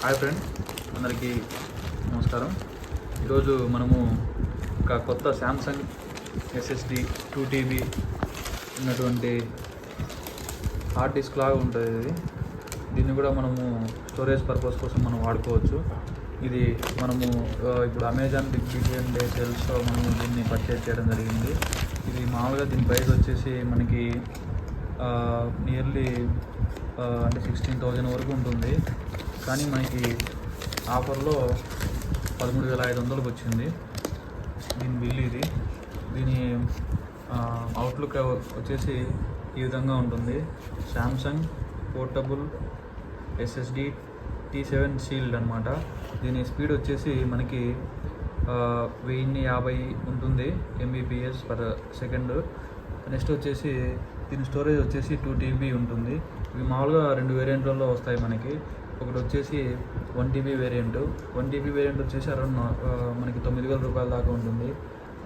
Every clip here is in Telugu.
హాయ్ ఫ్రెండ్ అందరికీ నమస్కారం. ఈరోజు మనము ఒక కొత్త శాంసంగ్ ఎస్ఎస్డి టూ టీబీ ఉన్నటువంటి హార్డ్ డిస్క్ లాగా ఉంటుంది ఇది. దీన్ని కూడా మనము స్టోరేజ్ పర్పస్ కోసం మనం వాడుకోవచ్చు. ఇది మనము ఇప్పుడు అమెజాన్ బిగ్ బిలియన్ డే సేల్స్లో మనము దీన్ని పర్చేజ్ చేయడం జరిగింది. ఇది మామూలుగా దీని ప్రైస్ వచ్చేసి మనకి నియర్లీ అంటే సిక్స్టీన్ థౌజండ్ వరకు ఉంటుంది. కానీ మనకి ఆఫర్లో పదమూడు వేల ఐదు వందలకు వచ్చింది దీని బిల్ ఇది. దీని అవుట్లుక్ వచ్చేసి ఈ విధంగా ఉంటుంది. Samsung portable SSD T seven shield అనమాట దీని స్పీడ్ వచ్చేసి మనకి వెయ్యిన్ని యాభై ఉంటుంది ఎంబీపీఎస్ పర్ సెకండ్ నెక్స్ట్ వచ్చేసి దీని స్టోరేజ్ వచ్చేసి టూ టీబీ ఉంటుంది. ఇవి మామూలుగా రెండు వేరియంట్లలో వస్తాయి మనకి. ఒకటి వచ్చేసి one TB variant one TB variant వచ్చేసి అరౌండ్ మనకి తొమ్మిది వేల రూపాయల దాకా ఉంటుంది.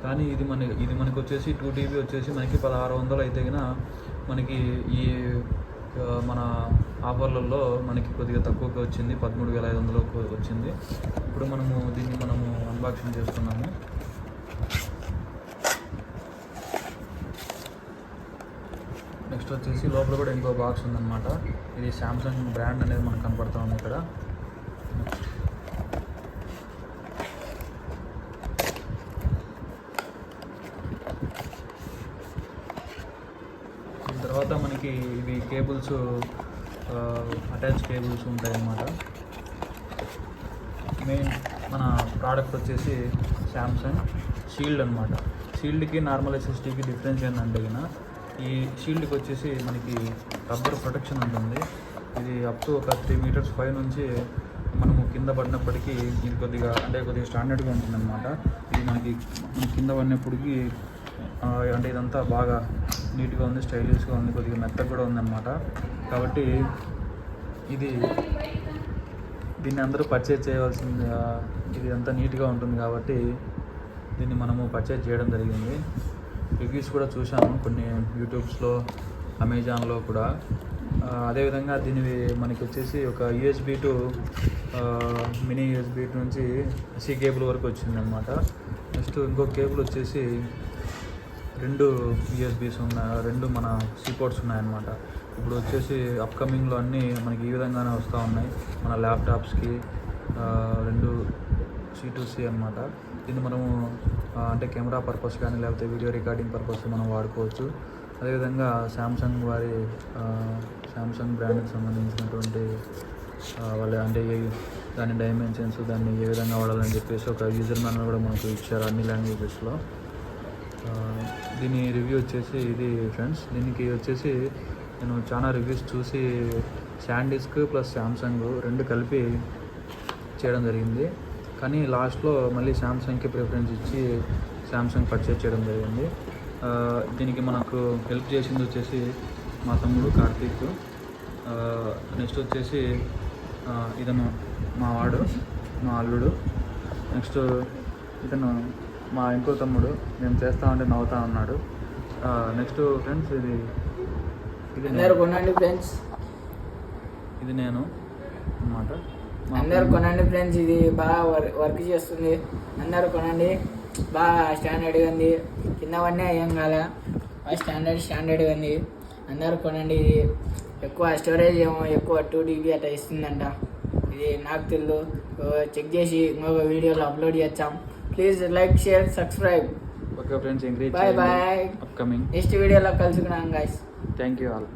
కానీ ఇది మన ఇది మనకి వచ్చేసి టూ టీబీ వచ్చేసి మనకి పదహారు వందలు అయితే గిన మనకి ఈ మన ఆఫర్లలో మనకి కొద్దిగా తక్కువగా వచ్చింది. పదమూడు వేల ఐదు వందలకు వచ్చింది. ఇప్పుడు మనము దీన్ని మనము అన్బాక్సింగ్ చేస్తున్నాము నెక్స్ట్ వచ్చేసి లోపల కూడా ఇంకో బాక్స్ ఉందన్నమాట. ఇది శాంసంగ్ బ్రాండ్ అనేది మనకు కనపడతా ఉంది ఇక్కడ. దీని తర్వాత మనకి ఇవి కేబుల్స్ అటాచ్ కేబుల్స్ ఉంటాయి అన్నమాట మెయిన్ మన ప్రోడక్ట్ వచ్చేసి శాంసంగ్ షీల్డ్ అనమాట షీల్డ్కి నార్మల్ ఎస్ఎస్టీకి డిఫరెన్స్ ఏంటంటే కన్నా ఈ షీల్డ్కి వచ్చేసి మనకి రబ్బర్ ప్రొటెక్షన్ ఉంటుంది. ఇది అప్ టు ఒక త్రీ మీటర్స్ పై నుంచి మనము కింద పడినప్పటికీ ఇది కొద్దిగా అంటే కొద్దిగా స్టాండర్డ్గా ఉంటుందన్నమాట. ఇది మనకి కింద పడినప్పటికీ అంటే ఇదంతా బాగా నీట్గా ఉంది స్టైలిష్గా ఉంది కొద్దిగా మెత్తగా కూడా ఉందన్నమాట. కాబట్టి ఇది దీన్ని అందరూ పర్చేజ్ చేయవలసింది ఇది అంతా నీట్గా ఉంటుంది కాబట్టి దీన్ని మనము పర్చేజ్ చేయడం జరిగింది. రివ్యూస్ కూడా చూశాను కొన్ని యూట్యూబ్స్లో అమెజాన్లో కూడా. అదేవిధంగా దీని మనకి వచ్చేసి ఒక యూఎస్బి టు మినీ యూఎస్బి నుంచి సి కేబుల్ వరకు వచ్చిందనమాట నెక్స్ట్ ఇంకో కేబుల్ వచ్చేసి రెండు యూఎస్బీస్ ఉన్న రెండు మన సీపోర్ట్స్ ఉన్నాయన్నమాట. ఇప్పుడు వచ్చేసి అప్కమింగ్లో అన్నీ మనకి ఈ విధంగానే వస్తూ ఉన్నాయి. మన ల్యాప్టాప్స్కి రెండు సి టు సి అనమాట దీన్ని మనము అంటే కెమెరా పర్పస్ కానీ లేకపోతే వీడియో రికార్డింగ్ పర్పస్ మనం వాడుకోవచ్చు. అదేవిధంగా శాంసంగ్ వారి శాంసంగ్ బ్రాండ్కి సంబంధించినటువంటి వాళ్ళ అంటే ఏ- దాని డైమెన్షన్స్ దాన్ని ఏ విధంగా వాడాలని చెప్పేసి ఒక యూజర్ మ్యాన్ కూడా మనకు ఇచ్చారు అన్ని లాంగ్వేజెస్లో దీని రివ్యూ వచ్చేసి ఇది ఫ్రెండ్స్ దీనికి వచ్చేసి నేను చాలా రివ్యూస్ చూసి శాండిస్క్ ప్లస్ శాంసంగ్ రెండు కలిపి చేయడం జరిగింది. కానీ లాస్ట్లో మళ్ళీ శాంసంగ్కి ప్రిఫరెన్స్ ఇచ్చి శాంసంగ్ పర్చేజ్ చేయడం జరిగింది. దీనికి మనకు హెల్ప్ చేసింది వచ్చేసి మా తమ్ముడు కార్తీక్. నెక్స్ట్ వచ్చేసి ఇతను మా వాడు మా అల్లుడు. నెక్స్ట్ ఇతను మా ఇంకో తమ్ముడు మేము చేస్తా ఉంటే నవ్వుతా ఉన్నాడు. నెక్స్ట్ ఫ్రెండ్స్ ఇది ఇది. కొనండి ఫ్రెండ్స్ ఇది నేను అన్నమాట. మా అందరు కొనండి ఫ్రెండ్స్ ఇది బాగా వర్- వర్క్ చేస్తుంది. అందరు కొనండి. బాగా స్టాండర్డ్గా ఉంది. కిందవన్నీ ఏం కాలే. బాగా స్టాండర్డ్ స్టాండర్డ్గా ఉంది. అందరు కొనండి. ఇది ఎక్కువ స్టోరేజ్ ఏమో ఎక్కువ టూ డీబీ అట్లా ఇస్తుందంట. ఇది నాకు తెలియదు చెక్ చేసి ఇంకొక వీడియోలో అప్లోడ్ చేస్తాం please like share subscribe okay friends encourage bye bye upcoming next వీడియోలో కలుసుకున్నాం గాయస్ థ్యాంక్ యూ ఆల్